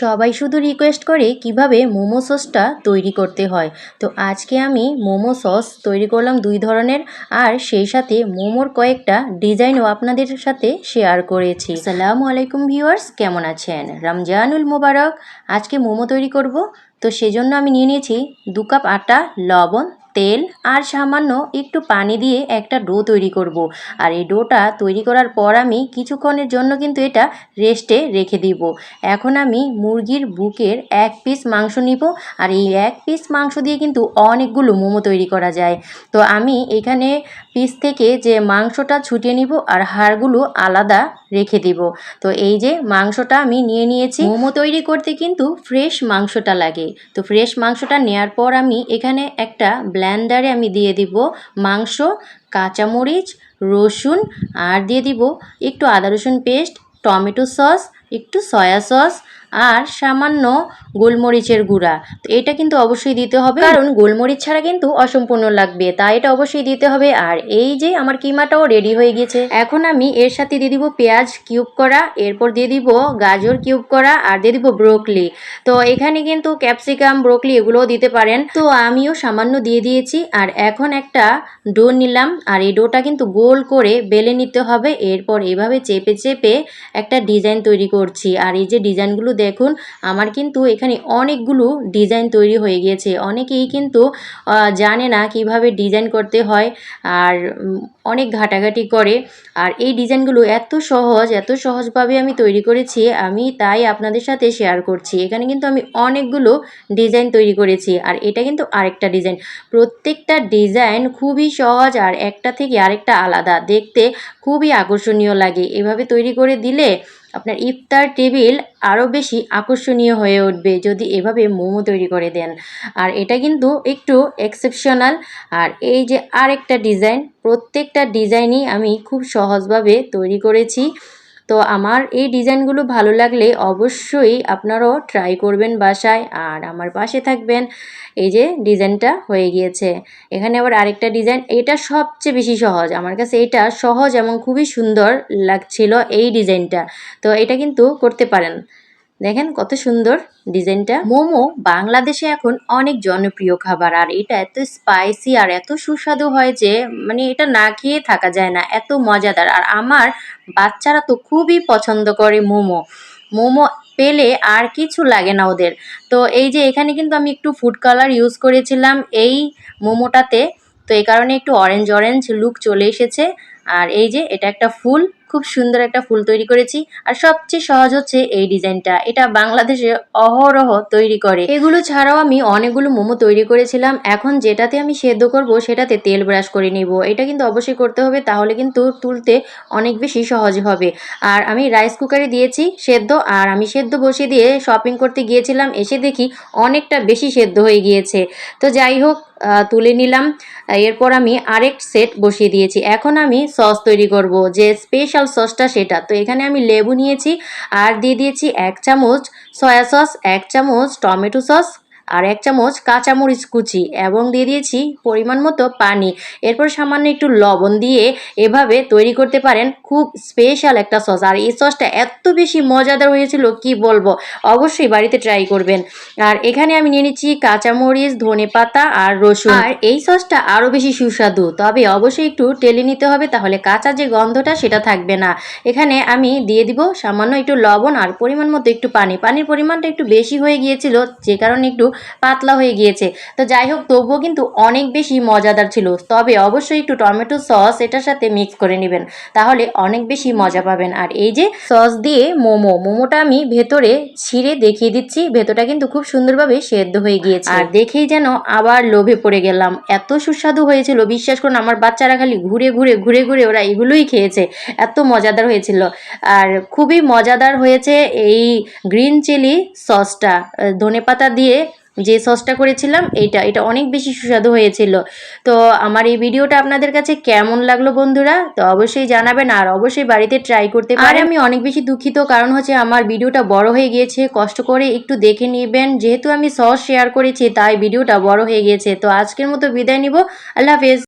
সবাই শুধু রিকোয়েস্ট করে কীভাবে মোমো সসটা তৈরি করতে হয়। তো আজকে আমি মোমো সস তৈরি করলাম দুই ধরনের, আর সেই সাথে মোমোর কয়েকটা ডিজাইনও আপনাদের সাথে শেয়ার করেছি। আসসালামু আলাইকুম ভিউয়ার্স কেমন আছেন? রমজানুল মোবারক, আজকে মোমো তৈরি করব। তো সেজন্য আমি নিয়ে নিয়েছি দু কাপ আটা, লবণ তেল আর সামান্য একটু পানি দিয়ে একটা ডো তৈরি করব। আর এই ডোটা তৈরি করার পর আমি কিছুক্ষণের জন্য কিন্তু এটা রেস্টে রেখে দিব। এখন আমি মুরগির বুকের এক পিস মাংস নিব আর এই এক পিস মাংস দিয়ে কিন্তু অনেকগুলো মোমো তৈরি করা যায়। তো আমি এখানে পিস থেকে যে মাংসটা ছুটিয়ে নিব আর হাড়গুলো আলাদা রেখে দিব। তো এই যে মাংসটা আমি নিয়ে নিয়েছি। মোমো তৈরি করতে কিন্তু ফ্রেশ মাংসটা লাগে। তো ফ্রেশ মাংসটা নেয়ার পর আমি এখানে একটা ব্ল্যান্ডারে আমি দিয়ে দিব মাংস, কাঁচামরিচ, রসুন, আর দিয়ে দিব একটু আদা রসুন পেস্ট টমেটো সস একটু সয়া সস আর সামান্য গোলমরিচের গুঁড়া। তো এটা কিন্তু অবশ্যই দিতে হবে। কারণ গোলমরিচ ছাড়া কিন্তু অসম্পূর্ণ লাগবে। তাই এটা অবশ্যই দিতে হবে। আর এই যে আমার কিমাটাও রেডি হয়ে গেছে এখন আমি এর সাথে দিয়ে দিব পেঁয়াজ কিউব করা, এরপর দিয়ে দিব গাজর কিউব করা, আর দিয়ে দিব ব্রোকলি তো এখানে কিন্তু ক্যাপসিকাম ব্রোকলি এগুলোও দিতে পারেন। তো আমিও সামান্য দিয়ে দিয়েছি। আর এখন একটা ডো নিলাম। আর এই ডোটা কিন্তু গোল করে বেলে নিতে হবে। এরপর এভাবে চেপে চেপে একটা ডিজাইন তৈরি করছি। আর এই যে ডিজাইনগুলো দেখুন, আমার কিন্তু এখানে অনেকগুলো ডিজাইন তৈরি হয়ে গিয়েছে। অনেকেই কিন্তু জানে না কীভাবে ডিজাইন করতে হয় আর অনেক ঘাটাঘাটি করে। আর এই ডিজাইনগুলো এত সহজ, এত সহজভাবে আমি তৈরি করেছি, আমি তাই আপনাদের সাথে শেয়ার করছি। এখানে কিন্তু আমি অনেকগুলো ডিজাইন তৈরি করেছি আর এটা কিন্তু আরেকটা ডিজাইন। প্রত্যেকটা ডিজাইন খুবই সহজ আর একটা থেকে আরেকটা আলাদা। দেখতে খুবই আকর্ষণীয় লাগে। এভাবে তৈরি করে দিলে আপনার ইফতার টেবিল আরও বেশি আকর্ষণীয় হয়ে উঠবে যদি এভাবে মোমো তৈরি করে দেন। আর এটা কিন্তু একটু এক্সেপশনাল আর এই যে আরেকটা ডিজাইন প্রত্যেকটা ডিজাইনই আমি খুব সহজভাবে তৈরি করেছি। তো আমার এই ডিজাইনগুলো ভালো লাগলে অবশ্যই আপনারাও ট্রাই করবেন বাসায় আর আমার পাশে থাকবেন। এই যে ডিজাইনটা হয়ে গিয়েছে। এখানে আবার আরেকটা ডিজাইন, এটা সবচেয়ে বেশি সহজ। আমার কাছে এটা সহজ এবং খুবই সুন্দর লাগছিল এই ডিজাইনটা। তো এটা কিন্তু করতে পারেন। দেখেন কত সুন্দর ডিজাইনটা। মোমো বাংলাদেশে এখন অনেক জনপ্রিয় খাবার, আর এটা এত স্পাইসি আর এত সুস্বাদু হয় যে মানে এটা না খেয়ে থাকা যায় না, এত মজাদার। আর আমার বাচ্চারা তো খুবই পছন্দ করে মোমো। মোমো পেলে আর কিছু লাগে না ওদের। তো এই যে এখানে কিন্তু আমি একটু ফুড কালার ইউজ করেছিলাম এই মোমোটাতে। তো এই কারণে একটু অরেঞ্জ অরেঞ্জ লুক চলে এসেছে। আর এই যে এটা একটা ফুল খুব সুন্দর একটা ফুল তৈরি করেছি। আর সবচেয়ে সহজ হচ্ছে এই ডিজাইনটা। এটা বাংলাদেশে অহরহ তৈরি করে। এগুলো ছাড়াও আমি অনেকগুলো মোমো তৈরি করেছিলাম। এখন যেটাতে আমি সেদ্ধ করব, সেটাতে তেল ব্রাশ করে নিব। এটা কিন্তু অবশ্যই করতে হবে, তাহলে কিন্তু তুলতে অনেক বেশি সহজ হবে। আর আমি রাইস কুকারে দিয়েছি সেদ্ধ, আর আমি সেদ্ধ বসিয়ে দিয়ে শপিং করতে গিয়েছিলাম, এসে দেখি অনেকটা বেশি সেদ্ধ হয়ে গিয়েছে। তো যাই হোক তুলে নিলাম। এরপর আমি আরেক সেট বসিয়ে দিয়েছি। এখন আমি সস তৈরি করব, যে স্পেশাল সসটা সেটা। তো এখানে আমি লেবু নিয়েছি, আর দিয়ে দিয়েছি এক চামচ সয়া সস এক চামচ টমেটো সস আর এক চামচ কাঁচামরিচ কুচি এবং দিয়ে দিয়েছি পরিমাণ মতো পানি। এরপর সামান্য একটু লবণ দিয়ে এভাবে তৈরি করতে পারেন। খুব স্পেশাল একটা সস আর এই সসটা এত বেশি মজাদার হয়েছিল, কি বলব? অবশ্যই বাড়িতে ট্রাই করবেন। আর এখানে আমি নিয়ে নিচ্ছি কাঁচামরিচ, ধনে পাতা আর রসুন। আর এই সসটা আরও বেশি সুস্বাদু। তবে অবশ্যই একটু টেলে নিতে হবে, তাহলে কাঁচা যে গন্ধটা সেটা থাকবে না। এখানে আমি দিয়ে দিব সামান্য একটু লবণ আর পরিমাণ মতো একটু পানি। পানির পরিমাণটা একটু বেশি হয়ে গিয়েছিল, যে কারণে একটু পাতলা হয়ে গিয়েছে। তো যাই হোক, তবুও কিন্তু অনেক বেশি মজাদার ছিল। তবে অবশ্যই একটু টমেটো সস এটার সাথে মিক্স করে নেবেন। তাহলে অনেক বেশি মজা পাবেন। আর এই যে সস দিয়ে মোমো, মোমোটা আমি ভেতরে ছিঁড়ে দেখিয়ে দিচ্ছি। ভেতরটা কিন্তু খুব সুন্দরভাবে সেদ্ধ হয়ে গিয়েছে। আর দেখেই যেন আবার লোভে পড়ে গেলাম। এত সুস্বাদু হয়েছিল, বিশ্বাস করুন, আমার বাচ্চারা খালি ঘুরে ঘুরে ঘুরে ঘুরে ওরা এগুলোই খেয়েছে। এত মজাদার হয়েছিল। আর খুবই মজাদার হয়েছে এই গ্রিন চিলি সসটা। ধনে পাতা দিয়ে যে সসটা করেছিলাম এটা এটা অনেক বেশি সুস্বাদু হয়েছিল। তো আমার এই ভিডিওটা আপনাদের কাছে কেমন লাগল বন্ধুরা, তো অবশ্যই জানাবেন আর অবশ্যই বাড়িতে ট্রাই করতে পারে আমি অনেক বেশি দুঃখিত, কারণ হচ্ছে আমার ভিডিওটা বড় হয়ে গিয়েছে, কষ্ট করে একটু দেখে নেবেন। যেহেতু আমি সস শেয়ার করেছি, তাই ভিডিওটা বড় হয়ে গিয়েছে, তো আজকের মতো বিদায় নিব। আল্লাহ হাফেজ।